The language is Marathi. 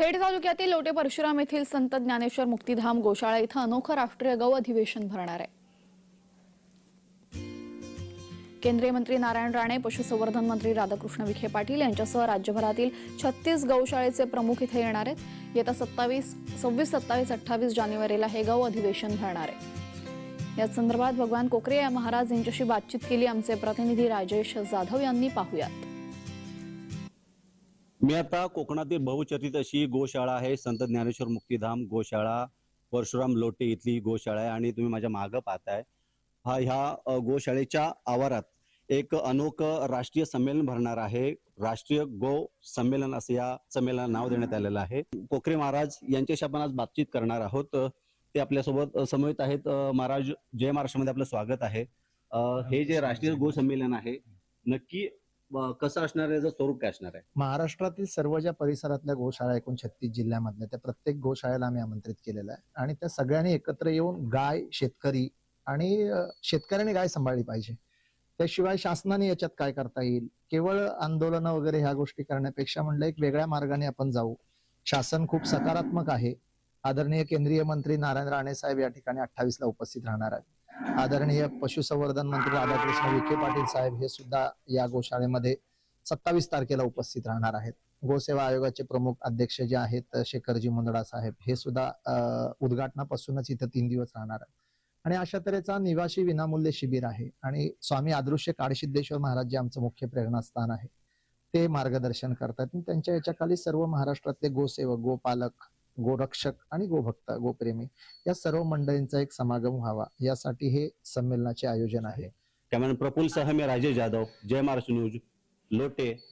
खेड तालुक्यातील लोटे परशुराम येथील संत ज्ञानेश्वर मुक्तिधाम गोशाळा इथं अनोखं राष्ट्रीय गौ अधिवेशन भरणार आहे. केंद्रीय मंत्री नारायण राणे पशुसंवर्धन मंत्री राधाकृष्ण विखे पाटील यांच्यासह राज्यभरातील छत्तीस गौशाळेचे प्रमुख इथे येणार आहेत. येत्या सत्तावीस सव्वीस सत्तावीस अठ्ठावीस जानेवारीला हे गौ अधिवेशन भरणार आहे. या संदर्भात भगवान कोकरे या महाराज यांच्याशी बातचीत केली. आमचे प्रतिनिधी राजेश जाधव यांनी पाहुयात. मी आता कोकणातील बहुचर्चित अशी गोशाळा आहे. संत ज्ञानेश्वर मुक्तीधाम गोशाळा परशुराम लोटे इथली गोशाळा आहे आणि तुम्ही माझ्या मागं पाहताय. हा ह्या गोशाळेच्या आवारात एक अनोखं राष्ट्रीय संमेलन भरणार आहे. राष्ट्रीय गो संमेलन असं या संमेलनाला नाव देण्यात आलेलं आहे. कोकरे महाराज यांच्याशी आपण आज बातचीत करणार आहोत. ते आपल्यासोबत समवेत आहेत. महाराज जय महाराष्ट्रामध्ये आपलं स्वागत आहे. हे जे राष्ट्रीय गो संमेलन आहे नक्की कसं असणार आहे याचं स्वरूप काय असणार आहे? महाराष्ट्रातील सर्व ज्या परिसरातल्या गोशाळा एकूण छत्तीस जिल्ह्यामधल्या त्या प्रत्येक गोशाळेला आम्ही आमंत्रित केलेलं आहे. आणि त्या सगळ्यांनी एकत्र येऊन गाय शेतकरी आणि शेतकऱ्यांनी गाय सांभाळली पाहिजे. त्याशिवाय शासनाने याच्यात काय करता येईल? केवळ आंदोलनं वगैरे ह्या गोष्टी करण्यापेक्षा म्हणलं एक वेगळ्या मार्गाने आपण जाऊ. शासन खूप सकारात्मक आहे. आदरणीय केंद्रीय मंत्री नारायण राणे साहेब या ठिकाणी अठ्ठावीस ला उपस्थित राहणार आहेत. आदरणीय पशुसंवर्धन मंत्री राधाकृष्ण विखे पाटील साहेब हे सुद्धा या गोशाळेमध्ये सत्तावीस तारखेला उपस्थित राहणार आहेत. गोसेवा आयोगाचे प्रमुख अध्यक्ष जे आहेत शेखरजी मुंदडा साहेब हे सुद्धा उद्घाटनापासूनच इथं तीन दिवस राहणार आहेत. आणि अशा तऱ्हेचा निवासी विनामूल्य शिबिर आहे. आणि स्वामी आदृश्य काडसिद्धेश्वर महाराज जे आमचं मुख्य प्रेरणास्थान आहे ते मार्गदर्शन करतात आणि त्यांच्या याच्याखाली सर्व महाराष्ट्रातले गोसेवक गोपालक गोरक्षक आणि गोभक्ता गोप्रेमी या सर्व मंडळींचा एक समागम व्हावा यासाठी हे संमेलनाचे आयोजन आहे. कॅमेरा प्रफुल्ल सह मी राजेश जाधव जय महाराष्ट्र न्यूज लोटे.